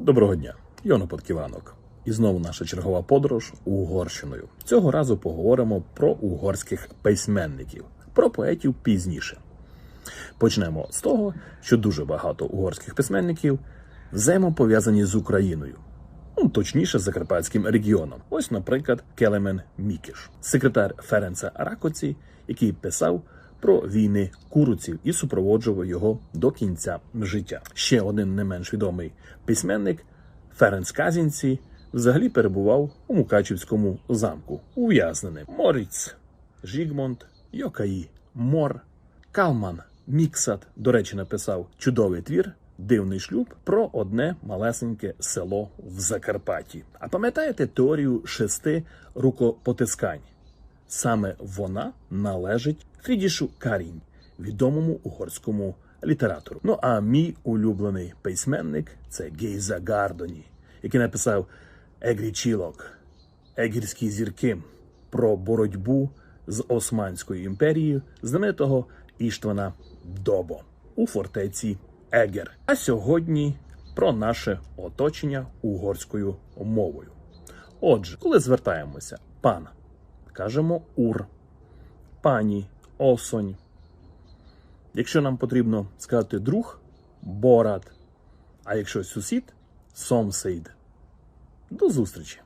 Доброго дня, Йоно Подківанок. І знову наша чергова подорож Угорщиною. Цього разу поговоримо про угорських письменників, про поетів пізніше. Почнемо з того, що дуже багато угорських письменників взаємопов'язані з Україною. Ну, точніше, з закарпатським регіоном. Ось, наприклад, Келемен Мікіш, секретар Ференца Ракоці, який писав про війни куруців і супроводжував його до кінця життя. Ще один не менш відомий письменник Ференц Казінці взагалі перебував у Мукачівському замку, ув'язнений Моріц, Жігмонт, Йокаї, Мор, Калман Міксат, до речі, написав чудовий твір Дивний шлюб про одне малесеньке село в Закарпатті. А пам'ятаєте теорію шести рукопотискань? Саме вона належить Фрідішу Карінь, відомому угорському літератору. Ну а мій улюблений письменник це Гейза Гардоні, який написав Егрічілок, Егірські зірки про боротьбу з Османською імперією знаменитого Іштвана Добо у фортеці Егер. А сьогодні про наше оточення угорською мовою. Отже, коли звертаємося пан, кажемо ур, пані, осонь. Якщо нам потрібно сказати друг, борат, а якщо сусід, сомсейд. До зустрічі!